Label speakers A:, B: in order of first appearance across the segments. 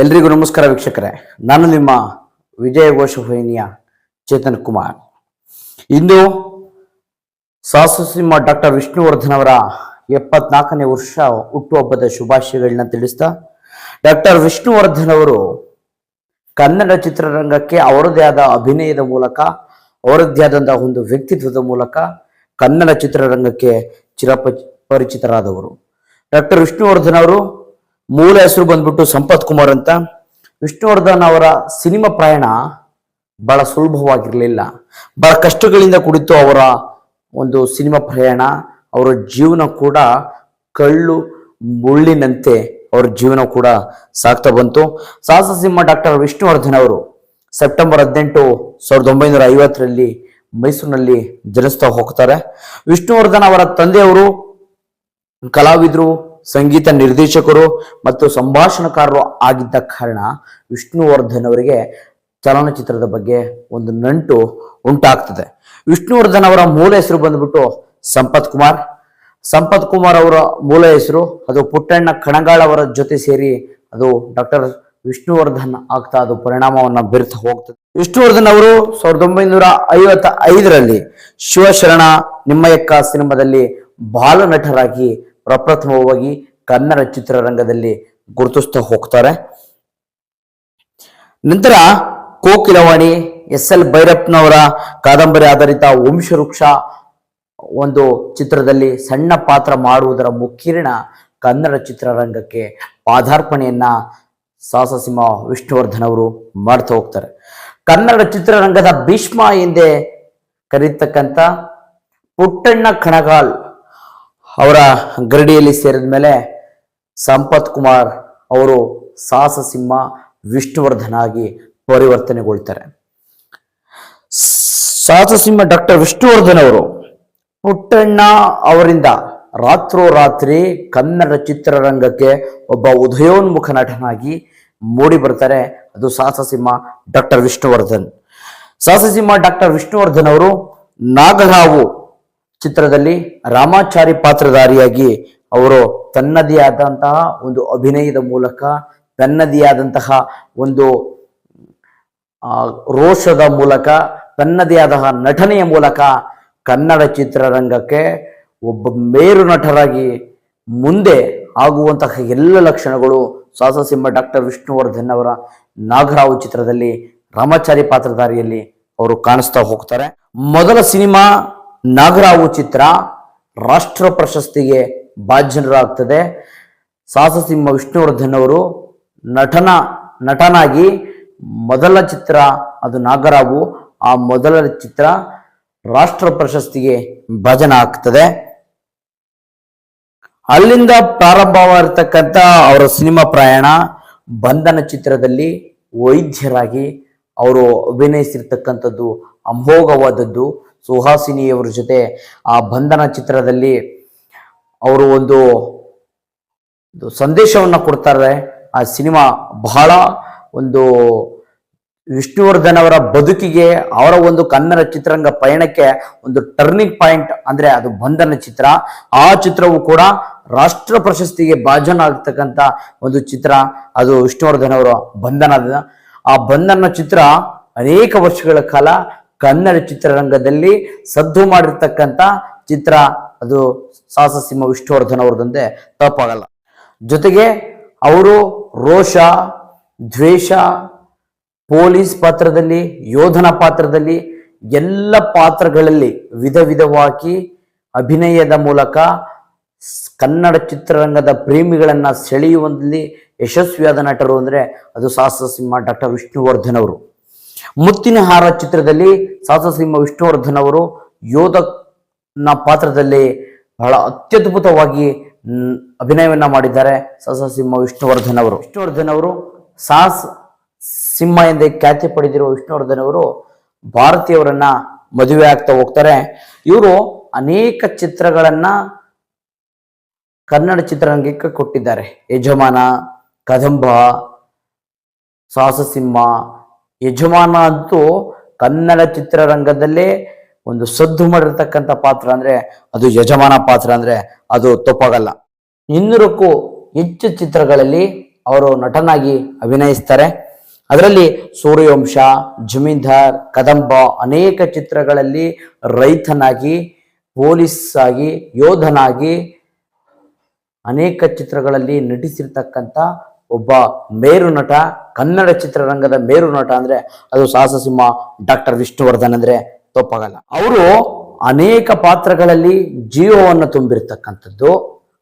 A: ಎಲ್ರಿಗೂ ನಮಸ್ಕಾರ ವೀಕ್ಷಕರೇ. ನಾನು ನಿಮ್ಮ ವಿಜಯ ಘೋಷವಾಹಿನಿಯ ಚೇತನ್ ಕುಮಾರ್. ಇಂದು ಸಾಹಸಸಿಂಹ ಡಾಕ್ಟರ್ ವಿಷ್ಣುವರ್ಧನ್ ಅವರ ಎಪ್ಪತ್ನಾಲ್ಕನೇ ವರ್ಷ ಹುಟ್ಟುಹಬ್ಬದ ಶುಭಾಶಯಗಳನ್ನ ತಿಳಿಸ್ತಾ, ಡಾಕ್ಟರ್ ವಿಷ್ಣುವರ್ಧನ್ ಅವರು ಕನ್ನಡ ಚಿತ್ರರಂಗಕ್ಕೆ ಅವರದೇ ಆದ ಅಭಿನಯದ ಮೂಲಕ, ಅವರದ್ದೇ ಆದಂತಹ ಒಂದು ವ್ಯಕ್ತಿತ್ವದ ಮೂಲಕ ಕನ್ನಡ ಚಿತ್ರರಂಗಕ್ಕೆ ಚಿರಪ ಪರಿಚಿತರಾದವರು ಡಾಕ್ಟರ್ ವಿಷ್ಣುವರ್ಧನ್ ಅವರು ಮೂಲ ಹೆಸರು ಬಂದ್ಬಿಟ್ಟು ಸಂಪತ್ ಕುಮಾರ್ ಅಂತ. ವಿಷ್ಣುವರ್ಧನ್ ಅವರ ಸಿನಿಮಾ ಪ್ರಯಾಣ ಬಹಳ ಸುಲಭವಾಗಿರಲಿಲ್ಲ. ಬಹಳ ಕಷ್ಟಗಳಿಂದ ಕುಡಿತು ಅವರ ಒಂದು ಸಿನಿಮಾ ಪ್ರಯಾಣ. ಅವರ ಜೀವನ ಕೂಡ ಕಳ್ಳು ಮುಳ್ಳಿನಂತೆ ಅವರ ಜೀವನ ಕೂಡ ಸಾಗ್ತಾ ಬಂತು. ಸಾಹಸ ಸಿಂಹ ಡಾಕ್ಟರ್ ವಿಷ್ಣುವರ್ಧನ್ ಅವರು ಸೆಪ್ಟೆಂಬರ್ ಹದಿನೆಂಟು ಸಾವಿರದ ಒಂಬೈನೂರ ಐವತ್ತರಲ್ಲಿ ಮೈಸೂರಿನಲ್ಲಿ ಜನಿಸ್ತಾ ಹೋಗ್ತಾರೆ. ವಿಷ್ಣುವರ್ಧನ್ ಅವರ ತಂದೆಯವರು ಕಲಾವಿದರು ಸಂಗೀತ ನಿರ್ದೇಶಕರು ಮತ್ತು ಸಂಭಾಷಣಕಾರರು ಆಗಿದ್ದ ಕಾರಣ ವಿಷ್ಣುವರ್ಧನ್ ಅವರಿಗೆ ಚಲನಚಿತ್ರದ ಬಗ್ಗೆ ಒಂದು ನಂಟು ಉಂಟಾಗ್ತದೆ. ವಿಷ್ಣುವರ್ಧನ್ ಅವರ ಮೂಲ ಹೆಸರು ಬಂದ್ಬಿಟ್ಟು ಸಂಪತ್ ಕುಮಾರ್. ಸಂಪತ್ ಕುಮಾರ್ ಅವರ ಮೂಲ ಹೆಸರು ಅದು ಪುಟ್ಟಣ್ಣ ಕಣಗಾಳ್ ಅವರ ಜೊತೆ ಸೇರಿ ಅದು ಡಾಕ್ಟರ್ ವಿಷ್ಣುವರ್ಧನ್ ಆಗ್ತಾ ಅದು ಪರಿಣಾಮವನ್ನ ಬೀರ್ತಾ ಹೋಗ್ತದೆ. ವಿಷ್ಣುವರ್ಧನ್ ಅವರು ಸಾವಿರದ ಒಂಬೈನೂರ ಐವತ್ತ ಐದರಲ್ಲಿ ಶಿವಶರಣ ನಿಮ್ಮಯಕ್ಕ ಸಿನಿಮಾದಲ್ಲಿ ಬಾಲ ನಟರಾಗಿ ಪ್ರಪ್ರಥಮವಾಗಿ ಕನ್ನಡ ಚಿತ್ರರಂಗದಲ್ಲಿ ಗುರುತಿಸ್ತಾ ಹೋಗ್ತಾರೆ. ನಂತರ ಕೋಕಿಲವಾಣಿ ಎಸ್ ಎಲ್ ಭೈರಪ್ಪನವರ ಕಾದಂಬರಿ ಆಧಾರಿತ ವಂಶವೃಕ್ಷ ಒಂದು ಚಿತ್ರದಲ್ಲಿ ಸಣ್ಣ ಪಾತ್ರ ಮಾಡುವುದರ ಮುಖೀರ್ಣ ಕನ್ನಡ ಚಿತ್ರರಂಗಕ್ಕೆ ಪಾದಾರ್ಪಣೆಯನ್ನ ಸಾಹಸಸಿಂಹ ವಿಷ್ಣುವರ್ಧನ್ ಅವರು ಮಾಡ್ತಾ ಹೋಗ್ತಾರೆ. ಕನ್ನಡ ಚಿತ್ರರಂಗದ ಭೀಷ್ಮ ಎಂದೇ ಕರೀತಕ್ಕಂಥ ಪುಟ್ಟಣ್ಣ ಕಣಗಾಲ್ ಅವರ ಗರಡಿಯಲ್ಲಿ ಸೇರಿದ ಮೇಲೆ ಸಂಪತ್ ಕುಮಾರ್ ಅವರು ಸಾಹಸ ಸಿಂಹ ವಿಷ್ಣುವರ್ಧನ್ ಆಗಿ ಪರಿವರ್ತನೆಗೊಳ್ತಾರೆ. ಸಾಹಸ ಸಿಂಹ ಡಾಕ್ಟರ್ ವಿಷ್ಣುವರ್ಧನ್ ಅವರು ಪುಟ್ಟಣ್ಣ ಅವರಿಂದ ರಾತ್ರೋರಾತ್ರಿ ಕನ್ನಡ ಚಿತ್ರರಂಗಕ್ಕೆ ಒಬ್ಬ ಉದಯೋನ್ಮುಖ ನಟನಾಗಿ ಮೂಡಿ ಬರ್ತಾರೆ. ಅದು ಸಾಹಸ ಸಿಂಹ ಡಾಕ್ಟರ್ ವಿಷ್ಣುವರ್ಧನ್. ಸಾಹಸ ಸಿಂಹ ಡಾಕ್ಟರ್ ವಿಷ್ಣುವರ್ಧನ್ ಅವರು ನಾಗರಾವು ಚಿತ್ರದಲ್ಲಿ ರಾಮಾಚಾರಿ ಪಾತ್ರಧಾರಿಯಾಗಿ ಅವರು ತನ್ನದೇ ಆದಂತಹ ಒಂದು ಅಭಿನಯದ ಮೂಲಕ ತನ್ನದೇ ಆದಂತಹ ಒಂದು ರೋಷದ ಮೂಲಕ ತನ್ನದೇ ಆದ ನಟನೆಯ ಮೂಲಕ ಕನ್ನಡ ಚಿತ್ರರಂಗಕ್ಕೆ ಒಬ್ಬ ಮೇರು ನಟರಾಗಿ ಮುಂದೆ ಆಗುವಂತಹ ಎಲ್ಲ ಲಕ್ಷಣಗಳು ಸಾಹಸಸಿಂಹ ಡಾಕ್ಟರ್ ವಿಷ್ಣುವರ್ಧನ್ ಅವರ ನಾಗರಾವು ಚಿತ್ರದಲ್ಲಿ ರಾಮಾಚಾರಿ ಪಾತ್ರಧಾರಿಯಲ್ಲಿ ಅವರು ಕಾಣಿಸ್ತಾ ಹೋಗ್ತಾರೆ. ಮೊದಲ ಸಿನಿಮಾ ನಾಗರಾವು ಚಿತ್ರ ರಾಷ್ಟ್ರ ಪ್ರಶಸ್ತಿಗೆ ಭಾಜನರಾಗ್ತದೆ. ಸಾಹಸಸಿಂಹ ವಿಷ್ಣುವರ್ಧನ್ ಅವರು ನಟನ, ನಟನಾಗಿ ಮೊದಲ ಚಿತ್ರ ಅದು ನಾಗರಾವು, ಆ ಮೊದಲ ಚಿತ್ರ ರಾಷ್ಟ್ರ ಪ್ರಶಸ್ತಿಗೆ ಭಜನ ಆಗ್ತದೆ ಅಲ್ಲಿಂದ ಪ್ರಾರಂಭವಾಗಿರ್ತಕ್ಕಂಥ ಅವರ ಸಿನಿಮಾ ಪ್ರಯಾಣ ಬಂಧನ ಚಿತ್ರದಲ್ಲಿ ವೈದ್ಯರಾಗಿ ಅವರು ಅಭಿನಯಿಸಿರ್ತಕ್ಕಂಥದ್ದು ಅಮೋಘವಾದದ್ದು. ಸುಹಾಸಿನಿಯವರ ಜೊತೆ ಆ ಬಂಧನ ಚಿತ್ರದಲ್ಲಿ ಅವರು ಒಂದು ಸಂದೇಶವನ್ನು ಕೊಡ್ತಾರೆ. ಆ ಸಿನಿಮಾ ಬಹಳ ಒಂದು ವಿಷ್ಣುವರ್ಧನ್ ಅವರ ಬದುಕಿಗೆ ಅವರ ಒಂದು ಕನ್ನಡ ಚಿತ್ರರಂಗ ಪಯಣಕ್ಕೆ ಒಂದು ಟರ್ನಿಂಗ್ ಪಾಯಿಂಟ್ ಅಂದ್ರೆ ಅದು ಬಂಧನ ಚಿತ್ರ. ಆ ಚಿತ್ರವು ಕೂಡ ರಾಷ್ಟ್ರ ಪ್ರಶಸ್ತಿಗೆ ಭಾಜನ ಆಗ್ತಕ್ಕಂಥ ಒಂದು ಚಿತ್ರ. ಅದು ವಿಷ್ಣುವರ್ಧನ್ ಬಂಧನ ಆ ಬಂಧನ ಚಿತ್ರ ಅನೇಕ ವರ್ಷಗಳ ಕಾಲ ಕನ್ನಡ ಚಿತ್ರರಂಗದಲ್ಲಿ ಸದ್ದು ಮಾಡಿರ್ತಕ್ಕಂಥ ಚಿತ್ರ, ಅದು ಸಾಹಸಸಿಂಹ ವಿಷ್ಣುವರ್ಧನ್ ಅವ್ರದಂದೆ ತಪ್ಪಾಗಲ್ಲ. ಜೊತೆಗೆ ಅವರು ರೋಷ, ದ್ವೇಷ, ಪೊಲೀಸ್ ಪಾತ್ರದಲ್ಲಿ, ಯೋಧನ ಪಾತ್ರದಲ್ಲಿ ಎಲ್ಲ ಪಾತ್ರಗಳಲ್ಲಿ ವಿಧ ವಿಧವಾಗಿ ಅಭಿನಯದ ಮೂಲಕ ಕನ್ನಡ ಚಿತ್ರರಂಗದ ಪ್ರೇಮಿಗಳನ್ನು ಸೆಳೆಯುವಲ್ಲಿ ಯಶಸ್ವಿಯಾದ ನಟರು ಅಂದ್ರೆ ಅದು ಸಾಹಸ ಸಿಂಹ ಡಾಕ್ಟರ್ ವಿಷ್ಣುವರ್ಧನ್ ಅವರು. ಮುತ್ತಿನ ಹಾರ ಚಿತ್ರದಲ್ಲಿ ಸಾಹಸ ಸಿಂಹ ವಿಷ್ಣುವರ್ಧನ್ ಅವರು ಯೋಧನ ಪಾತ್ರದಲ್ಲಿ ಬಹಳ ಅತ್ಯದ್ಭುತವಾಗಿ ಅಭಿನಯವನ್ನ ಮಾಡಿದ್ದಾರೆ ಸಾಹಸ ಸಿಂಹ ವಿಷ್ಣುವರ್ಧನ್ ಅವರು. ವಿಷ್ಣುವರ್ಧನ್ ಅವರು ಸಾಹಸ ಸಿಂಹ ಎಂದೇ ಖ್ಯಾತಿ ಪಡೆದಿರುವ ವಿಷ್ಣುವರ್ಧನ್ ಅವರು ಭಾರತೀಯವರನ್ನ ಮದುವೆ ಆಗ್ತಾ ಹೋಗ್ತಾರೆ. ಇವರು ಅನೇಕ ಚಿತ್ರಗಳನ್ನ ಕನ್ನಡ ಚಿತ್ರರಂಗಕ್ಕೆ ಕೊಟ್ಟಿದ್ದಾರೆ. ಯಜಮಾನ, ಕದಂಬ ಸಾಹಸ ಸಿಂಹ ಯಜಮಾನ ಅಂತೂ ಕನ್ನಡ ಚಿತ್ರರಂಗದಲ್ಲೇ ಒಂದು ಸದ್ದು ಮಾಡಿರ್ತಕ್ಕಂಥ ಪಾತ್ರ ಅಂದ್ರೆ ಅದು ಯಜಮಾನ ಪಾತ್ರ ಅಂದ್ರೆ ಅದು ತಪ್ಪಾಗಲ್ಲ. ಇನ್ನೂರಕ್ಕೂ ಹೆಚ್ಚು ಚಿತ್ರಗಳಲ್ಲಿ ಅವರು ನಟನಾಗಿ ಅಭಿನಯಿಸ್ತಾರೆ. ಅದರಲ್ಲಿ ಸೂರ್ಯವಂಶ, ಜಮೀನ್ದಾರ್, ಕದಂಬ ಅನೇಕ ಚಿತ್ರಗಳಲ್ಲಿ ರೈತನಾಗಿ, ಪೊಲೀಸ್ ಆಗಿ, ಯೋಧನಾಗಿ ಅನೇಕ ಚಿತ್ರಗಳಲ್ಲಿ ನಟಿಸಿರ್ತಕ್ಕಂಥ ಒಬ್ಬ ಮೇರು ನಟ, ಕನ್ನಡ ಚಿತ್ರರಂಗದ ಮೇರು ನಟ ಅಂದ್ರೆ ಅದು ಸಾಹಸ ಸಿಂಹ ಡಾಕ್ಟರ್ ವಿಷ್ಣುವರ್ಧನ್ ಅಂದ್ರೆ ತಪ್ಪಾಗಲ್ಲ. ಅವರು ಅನೇಕ ಪಾತ್ರಗಳಲ್ಲಿ ಜೀವವನ್ನು ತುಂಬಿರ್ತಕ್ಕಂಥದ್ದು.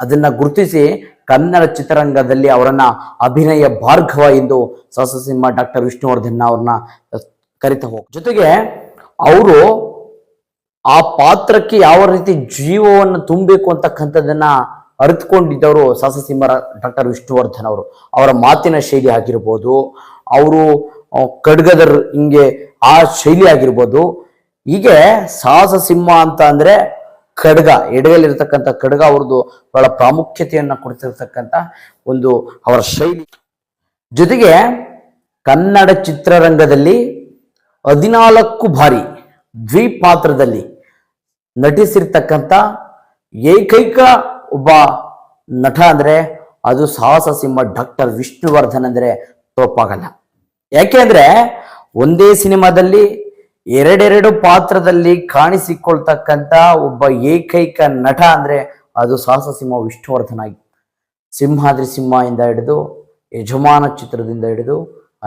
A: ಅದನ್ನ ಗುರುತಿಸಿ ಕನ್ನಡ ಚಿತ್ರರಂಗದಲ್ಲಿ ಅವರನ್ನ ಅಭಿನಯ ಭಾರ್ಗವ ಎಂದು ಸಾಹಸ ಸಿಂಹ ಡಾಕ್ಟರ್ ವಿಷ್ಣುವರ್ಧನ್ ಅವ್ರನ್ನ ಕರಿತಾ ಹೋಗ ಜೊತೆಗೆ ಅವರು ಆ ಪಾತ್ರಕ್ಕೆ ಯಾವ ರೀತಿ ಜೀವವನ್ನು ತುಂಬಬೇಕು ಅಂತಕ್ಕಂಥದ್ದನ್ನ ಅರಿತುಕೊಂಡಿದ್ದವರು ಸಾಸಸಿಂಹರ ಡಾಕ್ಟರ್ ವಿಷ್ಣುವರ್ಧನ್ ಅವರು. ಅವರ ಮಾತಿನ ಶೈಲಿ ಆಗಿರ್ಬೋದು, ಅವರು ಖಡ್ಗದರ್ ಖಡ್ಗದ ಹಿಂಗೆ ಆ ಶೈಲಿ ಆಗಿರ್ಬೋದು. ಹೀಗೆ ಸಾಹಸ ಸಿಂಹ ಅಂತ ಅಂದ್ರೆ ಖಡ್ಗ ಎಡಗಲ್ಲಿರ್ತಕ್ಕಂಥ ಖಡ್ಗ ಅವ್ರದ್ದು ಬಹಳ ಪ್ರಾಮುಖ್ಯತೆಯನ್ನು ಕೊಡ್ತಿರ್ತಕ್ಕಂಥ ಒಂದು ಅವರ ಶೈಲಿ. ಜೊತೆಗೆ ಕನ್ನಡ ಚಿತ್ರರಂಗದಲ್ಲಿ ಹದಿನಾಲ್ಕು ಬಾರಿ ದ್ವಿಪಾತ್ರದಲ್ಲಿ ನಟಿಸಿರ್ತಕ್ಕಂಥ ಏಕೈಕ ಒಬ್ಬ ನಟ ಅಂದ್ರೆ ಅದು ಸಾಹಸ ಸಿಂಹ ಡಾಕ್ಟರ್ ವಿಷ್ಣುವರ್ಧನ್ ಅಂದ್ರೆ ತೋಪಾಗಲ್ಲ. ಯಾಕೆ ಅಂದ್ರೆ ಒಂದೇ ಸಿನಿಮಾದಲ್ಲಿ ಎರಡೆರಡು ಪಾತ್ರದಲ್ಲಿ ಕಾಣಿಸಿಕೊಳ್ತಕ್ಕಂಥ ಒಬ್ಬ ಏಕೈಕ ನಟ ಅಂದ್ರೆ ಅದು ಸಾಹಸ ಸಿಂಹ ವಿಷ್ಣುವರ್ಧನ್ ಆಗಿ. ಸಿಂಹಾದ್ರಿ ಸಿಂಹ ಹಿಡಿದು ಯಜಮಾನ ಚಿತ್ರದಿಂದ ಹಿಡಿದು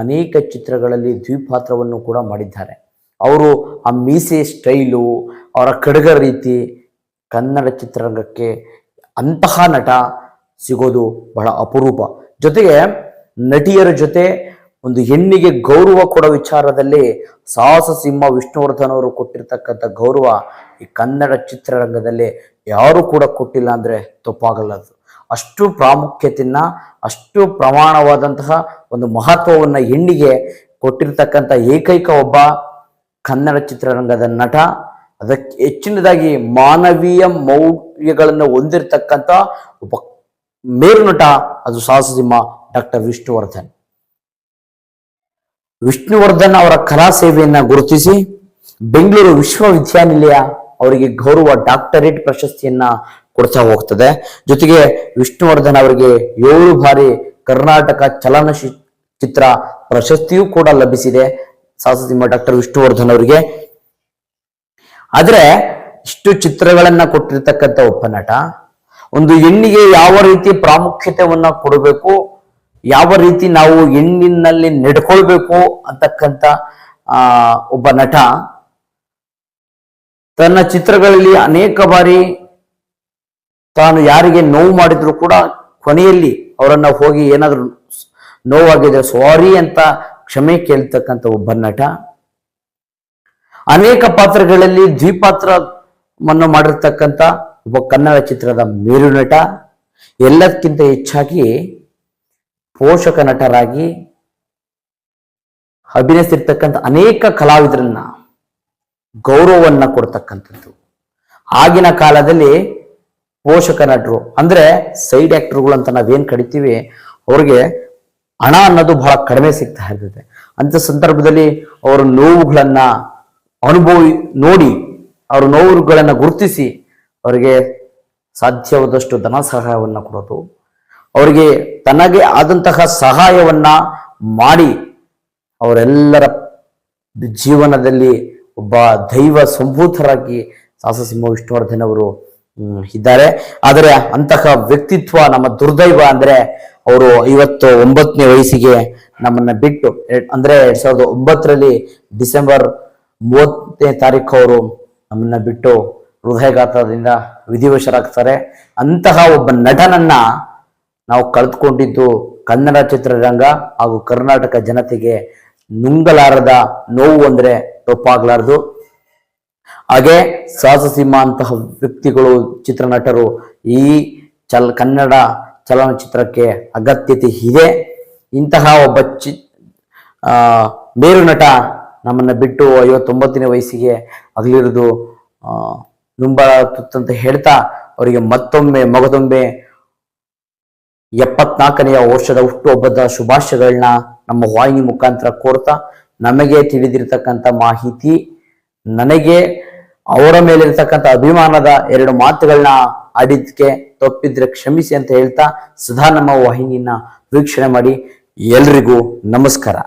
A: ಅನೇಕ ಚಿತ್ರಗಳಲ್ಲಿ ದ್ವಿಪಾತ್ರವನ್ನು ಕೂಡ ಮಾಡಿದ್ದಾರೆ. ಅವರು ಆ ಮೀಸೆ ಸ್ಟೈಲು, ಅವರ ಕಡಗ ರೀತಿ ಕನ್ನಡ ಚಿತ್ರರಂಗಕ್ಕೆ ಅಂತಹ ನಟ ಸಿಗೋದು ಬಹಳ ಅಪರೂಪ. ಜೊತೆಗೆ ನಟಿಯರ ಜೊತೆ ಒಂದು ಹೆಣ್ಣಿಗೆ ಗೌರವ ಕೊಡೋ ವಿಚಾರದಲ್ಲಿ ಸಾಹಸ ಸಿಂಹ ವಿಷ್ಣುವರ್ಧನ್ ಅವರು ಕೊಟ್ಟಿರ್ತಕ್ಕಂಥ ಗೌರವ ಈ ಕನ್ನಡ ಚಿತ್ರರಂಗದಲ್ಲಿ ಯಾರು ಕೂಡ ಕೊಟ್ಟಿಲ್ಲ ಅಂದ್ರೆ ತಪ್ಪಾಗಲ್ಲ ಅದು ಅಷ್ಟು ಪ್ರಾಮುಖ್ಯತೆಯನ್ನ, ಅಷ್ಟು ಪ್ರಮಾಣವಾದಂತಹ ಒಂದು ಮಹತ್ವವನ್ನ ಹೆಣ್ಣಿಗೆ ಕೊಟ್ಟಿರ್ತಕ್ಕಂಥ ಏಕೈಕ ಒಬ್ಬ ಕನ್ನಡ ಚಿತ್ರರಂಗದ ನಟ ಅದಕ್ಕೆ ಹೆಚ್ಚಿನದಾಗಿ ಮಾನವೀಯ ಮೌಲ್ಯಗಳನ್ನು ಹೊಂದಿರತಕ್ಕಂಥ ಒಬ್ಬ ಮೇರು ನಟ ಅದು ಸಾಹಸ ಸಿಂಹ ಡಾಕ್ಟರ್ ವಿಷ್ಣುವರ್ಧನ್. ವಿಷ್ಣುವರ್ಧನ್ ಅವರ ಕಲಾ ಸೇವೆಯನ್ನ ಗುರುತಿಸಿ ಬೆಂಗಳೂರು ವಿಶ್ವವಿದ್ಯಾನಿಲಯ ಅವರಿಗೆ ಗೌರವ ಡಾಕ್ಟರೇಟ್ ಪ್ರಶಸ್ತಿಯನ್ನ ಕೊಡ್ತಾ ಹೋಗ್ತದೆ. ಜೊತೆಗೆ ವಿಷ್ಣುವರ್ಧನ್ ಅವರಿಗೆ ಏಳು ಬಾರಿ ಕರ್ನಾಟಕ ಚಲನಚಿತ್ರ ಚಿತ್ರ ಪ್ರಶಸ್ತಿಯೂ ಕೂಡ ಲಭಿಸಿದೆ. ಸಾಹಸ ಸಿಂಹ ಡಾಕ್ಟರ್ ವಿಷ್ಣುವರ್ಧನ್ ಅವರಿಗೆ. ಆದ್ರೆ ಇಷ್ಟು ಚಿತ್ರಗಳನ್ನ ಕೊಟ್ಟಿರ್ತಕ್ಕಂಥ ನಟ, ಒಂದು ಹೆಣ್ಣಿಗೆ ಯಾವ ರೀತಿ ಪ್ರಾಮುಖ್ಯತೆಯನ್ನ ಕೊಡಬೇಕು, ಯಾವ ರೀತಿ ನಾವು ಹೆಣ್ಣಿನಲ್ಲಿ ನಡ್ಕೊಳ್ಬೇಕು ಅಂತಕ್ಕಂಥ ಒಬ್ಬ ನಟ ತನ್ನ ಚಿತ್ರಗಳಲ್ಲಿ ಅನೇಕ ಬಾರಿ ತಾನು ಯಾರಿಗೆ ನೋವು ಮಾಡಿದ್ರು ಕೂಡ ಕೊನೆಯಲ್ಲಿ ಅವರನ್ನ ಹೋಗಿ ಏನಾದರೂ ನೋವಾಗಿದ್ರೆ ಸಾರಿ ಅಂತ ಕ್ಷಮೆ ಕೇಳ್ತಕ್ಕಂಥ ಒಬ್ಬ ನಟ. ಅನೇಕ ಪಾತ್ರಗಳಲ್ಲಿ ದ್ವಿಪಾತ್ರವನ್ನು ಮಾಡಿರ್ತಕ್ಕಂಥ ಒಬ್ಬ ಕನ್ನಡ ಚಿತ್ರದ ಮೇರು ನಟ. ಎಲ್ಲಕ್ಕಿಂತ ಹೆಚ್ಚಾಗಿ ಪೋಷಕ ನಟರಾಗಿ ಅಭಿನಯಿಸಿರ್ತಕ್ಕಂಥ ಅನೇಕ ಕಲಾವಿದರನ್ನ ಗೌರವವನ್ನ ಕೊಡ್ತಕ್ಕಂಥದ್ದು. ಆಗಿನ ಕಾಲದಲ್ಲಿ ಪೋಷಕ ನಟರು, ಅಂದ್ರೆ ಸೈಡ್ ಆಕ್ಟರ್ಗಳು ಅಂತ ನಾವೇನ್ ಕಡಿತೀವಿ ಅವ್ರಿಗೆ ಹಣ ಅನ್ನೋದು ಬಹಳ ಕಡಿಮೆ ಸಿಗ್ತಾ ಇರ್ತದೆ. ಅಂತ ಸಂದರ್ಭದಲ್ಲಿ ಅವರ ನೋವುಗಳನ್ನ ಅನುಭವಿ ನೋಡಿ ಅವ್ರ ನೋವುಗಳನ್ನು ಗುರುತಿಸಿ ಅವರಿಗೆ ಸಾಧ್ಯವಾದಷ್ಟು ಧನ ಸಹಾಯವನ್ನು ಕೊಡೋದು. ಅವರಿಗೆ ತನಗೆ ಆದಂತಹ ಸಹಾಯವನ್ನ ಮಾಡಿ ಅವರೆಲ್ಲರ ಜೀವನದಲ್ಲಿ ಒಬ್ಬ ದೈವ ಸಂಭೂತರಾಗಿ ಸಾಹಸ ಸಿಂಹ ವಿಷ್ಣುವರ್ಧನ್ ಅವರು ಇದ್ದಾರೆ. ಆದರೆ ಅಂತಹ ವ್ಯಕ್ತಿತ್ವ ನಮ್ಮ ದುರ್ದೈವ ಅಂದ್ರೆ ಅವರು ಐವತ್ತು ಒಂಬತ್ತನೇ ವಯಸ್ಸಿಗೆ ನಮ್ಮನ್ನ ಬಿಟ್ಟು, ಅಂದ್ರೆ ಎರಡ್ ಸಾವಿರದ ಒಂಬತ್ತರಲ್ಲಿ ಡಿಸೆಂಬರ್ ಮೂವತ್ತನೇ ತಾರೀಕು ಅವರು ನಮ್ಮನ್ನ ಬಿಟ್ಟು ಹೃದಯಘಾತದಿಂದ ವಿಧಿವಶರಾಗ್ತಾರೆ. ಅಂತಹ ಒಬ್ಬ ನಟನನ್ನ ನಾವು ಕಳೆದುಕೊಂಡಿದ್ದು ಕನ್ನಡ ಚಿತ್ರರಂಗ ಹಾಗೂ ಕರ್ನಾಟಕ ಜನತೆಗೆ ನುಂಗಲಾರದ ನೋವು ಅಂದ್ರೆ ತಪ್ಪಾಗಲಾರದು. ಹಾಗೆ ಸಾಹಸಿಂಹ ಅಂತಹ ವ್ಯಕ್ತಿಗಳು, ಚಿತ್ರನಟರು ಈ ಚಲ್ ಕನ್ನಡ ಚಲನಚಿತ್ರಕ್ಕೆ ಅಗತ್ಯತೆ ಇದೆ. ಇಂತಹ ಒಬ್ಬ ಚಿ ಮೇರು ನಟ ನಮ್ಮನ್ನ ಬಿಟ್ಟು ಐವತ್ತೊಂಬತ್ತನೇ ವಯಸ್ಸಿಗೆ ಅಗಲಿರೋದು ನುಂಬ ತುತ್ತಂತ ಹೇಳ್ತಾ ಅವರಿಗೆ ಮತ್ತೊಮ್ಮೆ ಮಗದೊಮ್ಮೆ ಎಪ್ಪತ್ನಾಲ್ಕನೆಯ ವರ್ಷದ ಹುಟ್ಟುಹಬ್ಬದ ಶುಭಾಶಯಗಳನ್ನ ನಮ್ಮ ವಾಹಿನಿ ಮುಖಾಂತರ ಕೋರ್ತಾ ನಮಗೆ ತಿಳಿದಿರತಕ್ಕಂಥ ಮಾಹಿತಿ, ನನಗೆ ಅವರ ಮೇಲಿರ್ತಕ್ಕಂಥ ಅಭಿಮಾನದ ಎರಡು ಮಾತುಗಳನ್ನ ಆಡಿದ್ಕೆ ತಪ್ಪಿದ್ರೆ ಕ್ಷಮಿಸಿ ಅಂತ ಹೇಳ್ತಾ ಸದಾ ನಮ್ಮ ವಾಹಿನಿಯನ್ನ ವೀಕ್ಷಣೆ ಮಾಡಿ ಎಲ್ರಿಗೂ ನಮಸ್ಕಾರ.